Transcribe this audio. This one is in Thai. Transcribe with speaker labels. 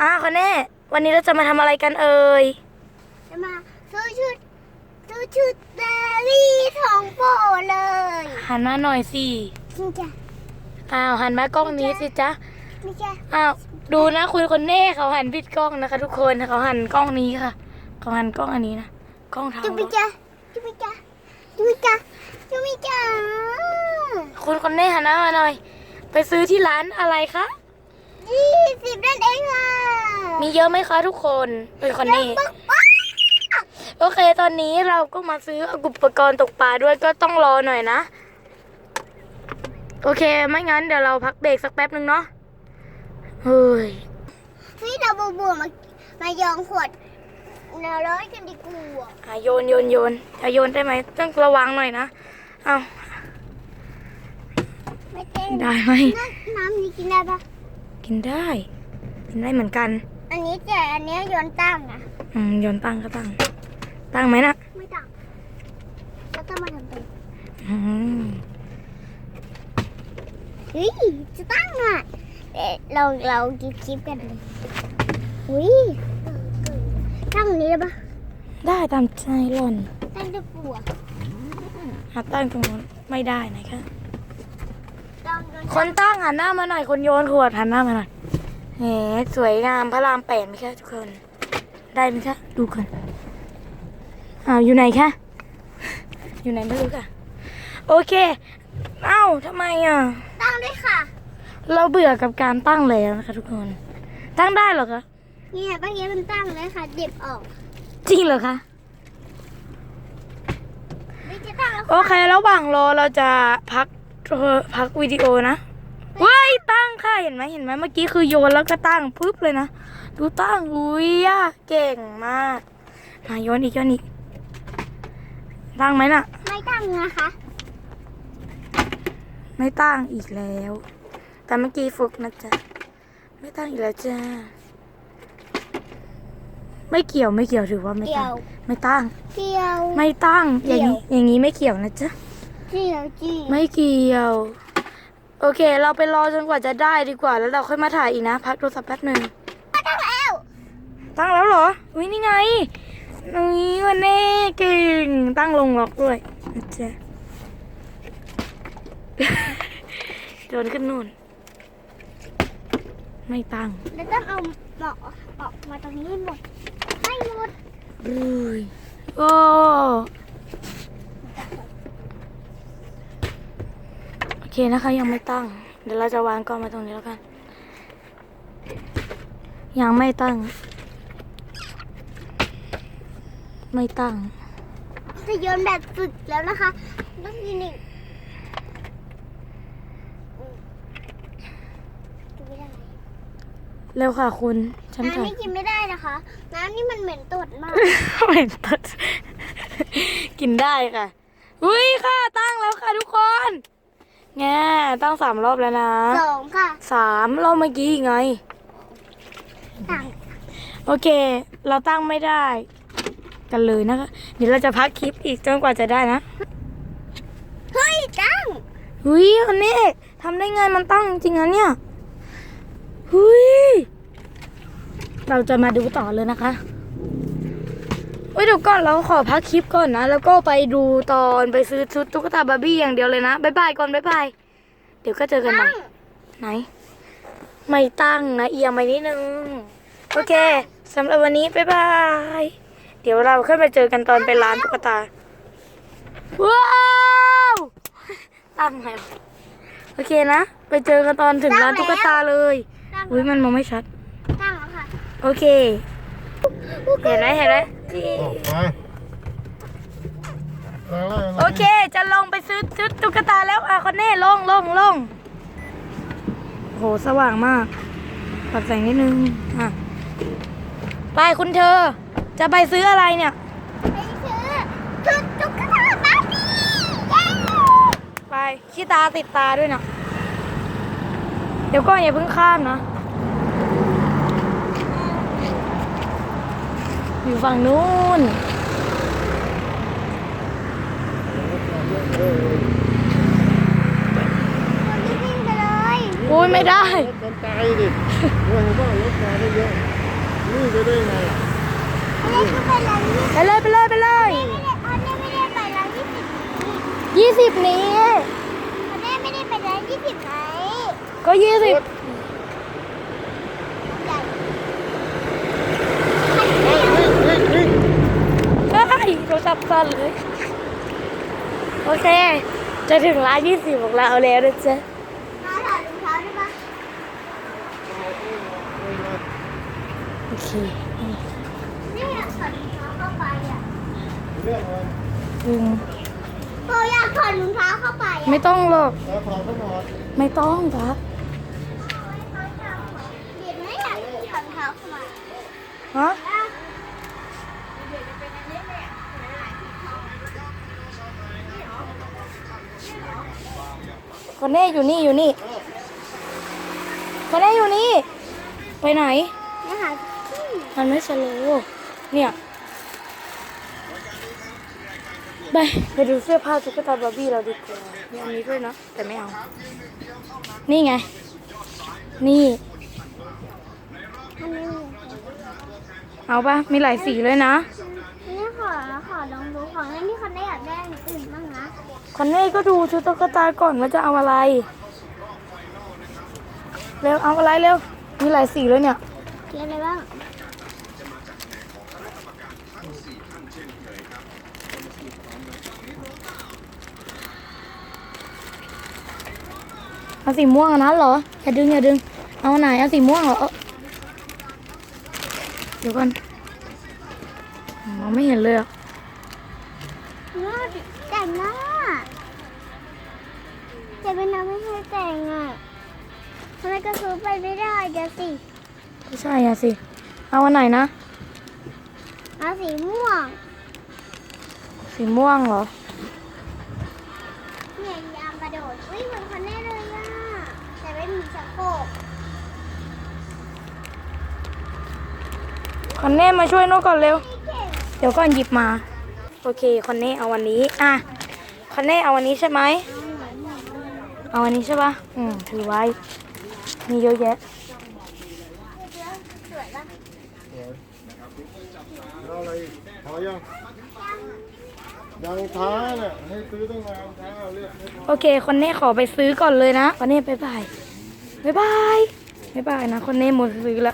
Speaker 1: อะคนแน่ วันนี้เราจะมาทำอะไรกันเอ่ย
Speaker 2: จะมาซื้อชุดซื้อชุดเดลี่ของโปรดเลย
Speaker 1: หันมาหน่อยสิ
Speaker 2: จริงจ้ะ
Speaker 1: อ้าวหันมากล้องนี้สิจ๊ะ
Speaker 2: ไม่ใช่
Speaker 1: อ้าวดูนะคุณคนเน่เขาหันผิดกล้องนะคะ ทุกคนเขาหันกล้องนี้ค่ะเขาหันกล้องอันนี้นะกล้องทาง
Speaker 2: จุ๊บ
Speaker 1: รถ
Speaker 2: จ้ะจุ๊บจ้ะจุ๊บจ้ะจุ๊บจ้ะ
Speaker 1: คุณคนเน่หันหน้ามาหน่อย ไปซื้อที่ร้านอะไรคะ
Speaker 2: ยี่สิบนั่นเองค่ะ
Speaker 1: มีเยอะไหมคะทุกคนเป็นคนเน่
Speaker 2: ปึ๊กป๊อก
Speaker 1: โอเคตอนนี้เราก็มาซื้ออุปกรณ์ตกปลาด้วยก็ต้องรอหน่อยนะ โอเคไม่งั้นเดี๋ยวเราพักเบรกสักแป๊บหนึ่งเนาะเฮ้ย
Speaker 2: เฮ้ยเราบูบูมามายองขวดแนวร้อยกันดีกว่า
Speaker 1: อะโยนโยนโยนจะโยนได้ไหมต้องระวังหน่อยนะเอา
Speaker 2: ไม่เต้น
Speaker 1: ได้ไหม
Speaker 2: น้ำน้ำนี้กินได้ปะ
Speaker 1: กินได้ กินได้เหมือนกัน
Speaker 2: อันนี้แต่อันเนี้ยโยนตั้งนะ
Speaker 1: อืมโยนตั้งก็ตั้ง ตั้งไหมนะ
Speaker 2: ไม่ตั้งแล้วต้องมาทำเป็น
Speaker 1: อืม
Speaker 2: เฮ้ยจะตั้งอะเอ๊ะเราเราดูคลิปกันเลยอุ้ยตั้งอันนี้ได้ปะ
Speaker 1: ได้ตามใจหล่อน
Speaker 2: ตั้งได้ปัว
Speaker 1: หาตั้งตรงนู้นไม่ได้นะคะ
Speaker 2: ลองโยน
Speaker 1: คนตั้งหันหน้ามาหน่อยคนโยนขวดหันหน้ามาหน่อย แหมสวยงามพระรามแปดไหมคะทุกคน ได้ไหมคะดูกันอ้าวอยู่ไหนคะอยู่ไหนไม่รู้ค่ะ โอเค เอ้าทำไมอะ
Speaker 2: ตั้งด้วยค่ะ
Speaker 1: เราเบื่อกับการตั้งแล้วนะคะทุกคน ตั้งได้เหรอคะ
Speaker 2: เนี่ยเมื่อกี้มันตั้งเลยค่ะ เด็บออก
Speaker 1: จริงเหรอคะ
Speaker 2: ไม่จะตั้งแล้ว
Speaker 1: โอเคระหว่างรอเราจะพักเอ่อพักวิดีโอนะเว้ย ตั้งค่ะเห็นไหมเห็นไหมเมื่อกี้คือโยนแล้วก็ตั้งปึ๊บเลยนะดูตั้งอุ้ยอะเก่งมากมาโยนอีกโยนอีกตั้งไหมน่ะ
Speaker 2: ไม่ตั้งนะคะ
Speaker 1: ไม่ตั้งอีกแล้ว แต่เมื่อกี้ฝึกนะจ๊ะไม่ตั้งอีกแล้วจ้าไม่เกี่ยวไม่เกี่ยวถือว่าไม่
Speaker 2: เกี่ย
Speaker 1: ตั้ง
Speaker 2: ว
Speaker 1: ไม่ตั้ง
Speaker 2: เกี่ยว
Speaker 1: ไม่ตั้งอย่างนี้
Speaker 2: เกี่ยว
Speaker 1: อย่างนี้ไม่เกี่ยวนะจ๊ะ
Speaker 2: เกี่ยวจี
Speaker 1: ไม่เกี่ยว โอเค เราไปรอจนกว่าจะได้ดีกว่า แล้วเราค่อยมาถ่ายอีกนะ พักโทรศัพท์แป๊บหนึ่ง
Speaker 2: ตั้งแล้ว
Speaker 1: ตั้งแล้วเหรออุ้ยนี่ไงนี่วันนี้เก่ง ตั้งลงล็อกด้วยนะจ๊ะโยนขึ้นนู่น ไม่ตั้ง
Speaker 2: แล้วต้องเอาหมอกออกมาตรงนี้ให้หมดให้หมด
Speaker 1: รุยโอ้โอ เคนะคะยังไม่ตั้ง เดี๋ยวเราจะวางกล้องมาตรงนี้แล้วกัน ยังไม่ตั้ง ไม่ตั้ง
Speaker 2: จะโยนแบบฝึกแล้วนะคะต้องยืนหนึ่งกินไม่ได้
Speaker 1: เร็วค่ะคุณ ฉัน
Speaker 2: น้ำ
Speaker 1: ถ่าย
Speaker 2: นี่กินไม่ได้นะคะ น้ำนี่มันเหม็นตดมาก
Speaker 1: ไม่ตัดกินได้ค่ะ อุ้ยค่ะตั้งแล้วค่ะทุกคน แง่ตั้งสามรอบแล้วนะ
Speaker 2: สองค่ะ
Speaker 1: สามรอบเมื่อกี้ไง
Speaker 2: ต่าง
Speaker 1: โอเค เราตั้งไม่ได้ กันเลยนะคะ เดี๋ยวเราจะพักคลิปอีกจนกว่าจะได้นะ
Speaker 2: เฮ้ยตั้ง
Speaker 1: หุยอันนี้ทำได้ไงมันตั้งจริงๆนะเนี่ยหุยเราจะมาดูต่อเลยนะคะ เฮ้ยเดี๋ยวก่อนเราขอพักคลิปก่อนนะ แล้วก็ไปดูตอนไปซื้อชุดตุ๊กตาบาร์บี้อย่างเดียวเลยนะบ๊ายบายก่อนบ๊ายบายเดี๋ยวก็เจอกันใหม่
Speaker 2: ตั้ง
Speaker 1: ไหน ไม่ตั้งนะเอียงไปนิดนึง โอเคสำหรับวันนี้บ๊ายบาย เดี๋ยวเราขึ้นไปเจอกันตอนไปร้านตุ๊กตา ว้าวตั้งไงวะโอเคนะ ไปเจอกันตอนถึงร้านตุ๊กตาเลย
Speaker 2: ตั้ง
Speaker 1: อุ้ยมันมองไม่ชัด
Speaker 2: ตั้งแล้วค่ะ
Speaker 1: โอเค เห็นไหมเห็นไหม ที่
Speaker 3: ออกไปอะไรอะไร
Speaker 1: โอเค จะลงไปซื้อชุดตุ๊กตาแล้วอะคนเน่ลงลงลงโหสว่างมากปรับแสงนิดนึงอะไปคุณเธอ จะไปซื้ออะไรเนี่ย
Speaker 2: ไปซื้อชุดตุ๊กตาบาร์บี้เย้
Speaker 1: ไปขี้ตาติดตาด้วยนะเดี๋ยวก่อนอย่าเพิ่งข้ามนะ อยู่ฝั่งนู้น
Speaker 2: คนที่วิ่งไปเลย
Speaker 1: อุ้ยไม่ได้
Speaker 3: รถกันไกลดิด้วยเห็นว่ารถมาได้เยอะวิ่งไปได้ไงอะ
Speaker 2: อันนี้คือไปร้านยี่สิบ
Speaker 1: ไปเลยไปเลยไปเลย
Speaker 2: ไม่ได้อันนี้ไม่ได้ไปร้านยี่สิบ
Speaker 1: ยี่สิบนี้
Speaker 2: อันนี้ไม่ได้ไปร้านยี่สิบไหน
Speaker 1: ก็ยี่สิบ
Speaker 2: ใหญ่
Speaker 3: วิ่งวิ่งวิ่ง
Speaker 1: ใช่โทรศัพท์ สั่นเลย โอเค จะถึงร้านยี่สิบของเราแล้วนะจ๊ะ
Speaker 2: มาถอดรองเท้าได้ปะ
Speaker 1: โอเค
Speaker 2: นี่อยากถอดรองเท้าเข้าไปอะ
Speaker 3: เรื่องอะไร
Speaker 1: อืม
Speaker 2: โบอยากถอดรองเท้าเข้าไปอะ
Speaker 1: ไม่ต้องหรอก
Speaker 3: แล้วถอดก็ถอด
Speaker 1: ไม่ต้องครับ
Speaker 2: เดี๋ยวไม่อยากถอดรองเท้าเข้ามา
Speaker 1: ฮะ คนแน่อยู่นี่อยู่นี่คนแน่อยู่นี่ ไปไหน
Speaker 2: นี่ค่ะที่
Speaker 1: มันไม่สโลว์เนี่ย ไปไปดูเสื้อผ้าตุ๊กตาบาร์บี้เราดีกว่ามีอันนี้ด้วยนะแต่ไม่เอา นี่ไง นี่
Speaker 2: อันนี้
Speaker 1: เอาปะมีหลายสีเลยนะ
Speaker 2: นี่ ขอขอลองดูของเล่นที่เขาได้อยากได้อันอื่นบ้างนะ
Speaker 1: คอนเน่ก็ดูชุดตุ๊กตาก่อนว่าจะเอาอะไร เร็วเอาอะไรเร็ว มีหลายสีเลยเนี่ย
Speaker 2: เรียกอะไรบ้าง
Speaker 1: เอาสีม่วงอันนั้นเหรอ อย่าดึงอย่าดึง เอาอันไหนเอาสีม่วงเหรอเอ้าเดี๋ยวก่อนมองไม่เห็นเลยอะ
Speaker 2: น่า แต่งหน้าแต่เป็นน้ำไม่ให้แต่งอะทำไมก็ซื้อไปไม่ได้เดี๋ยวสิ
Speaker 1: ไม่ใช่อะสิ เอาอันไหนนะ
Speaker 2: เอาสีม่วง
Speaker 1: สีม่วงเหรอ
Speaker 2: เนี่ยยางกระโดดวิ่งเหมือนคนแน่เลยอะแต่ไม่มีสะโพก
Speaker 1: คอนเน่มาช่วยโน้ก่อนเร็ว
Speaker 2: ไม่เก่ง
Speaker 1: เดี๋ยวก่อนหยิบมา โอเคคอนเน่เอาวันนี้ อะคอนเน่เอาวันนี้ใช่ไหมเอาวันนี้ใช่ปะอืมถือไว้ มีเยอะแยะ
Speaker 2: สวยปะ
Speaker 3: แล้วอะไรพอยังยังท้าเนี่ยให้ซื้อตั้งนานท้าเรียก
Speaker 1: โอเคคอนเน่ขอไปซื้อก่อนเลยนะคอนเน่บายบายบายบายบายนะคอนเน่หมดซื้อแล้ว